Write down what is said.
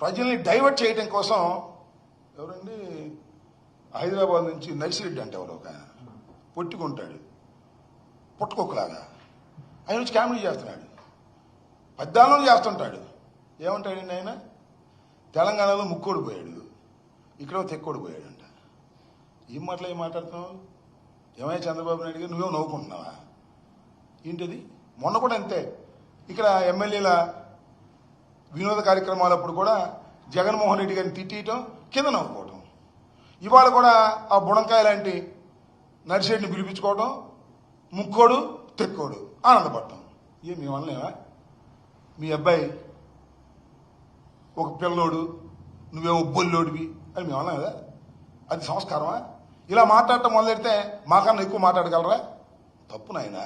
ప్రజల్ని డైవర్ట్ చేయడం కోసం ఎవరండి? హైదరాబాద్ నుంచి నర్సిరెడ్డి అంటే ఎవరు ఒక ఆయన. పొట్టుకుంటాడు. పుట్టుకోకలాగా ఆయన వచ్చి కామెడీ చేస్తున్నాడు. పద్నాలుగు చేస్తుంటాడు. ఏమంటాడండి ఆయన? తెలంగాణలో ముక్కోడు పోయాడు. ఇక్కడ తెక్కోడు పోయాడంట. ఏం మాటలు ఏం మాట్లాడుతున్నావు? ఏమైనా చంద్రబాబు నాయుడు గారు నువ్వేమో నవ్వుకుంటున్నావా? ఏంటిది? మొన్న కూడా అంతే. ఇక్కడ ఎమ్మెల్యేల వినోద కార్యక్రమాలప్పుడు కూడా జగన్మోహన్ రెడ్డి గారిని తిట్టేయటం కింద నవ్వుకోవటం. ఇవాళ కూడా ఆ బుడంకాయ లాంటి నర్సిరెడ్డిని పిలిపించుకోవటం ముక్కోడు తెక్కోడు ఆనందపడటం. ఏం మీ వల్లనేవా మీ అబ్బాయి ఒక పిల్లోడు నువ్వేమో బొల్లోడివి అని మేము అన్నాం కదా అది సంస్కారమా? ఇలా మాట్లాడటం మొదలెడితే మాకన్నా ఎక్కువ మాట్లాడగలరా? తప్పు నాయనా.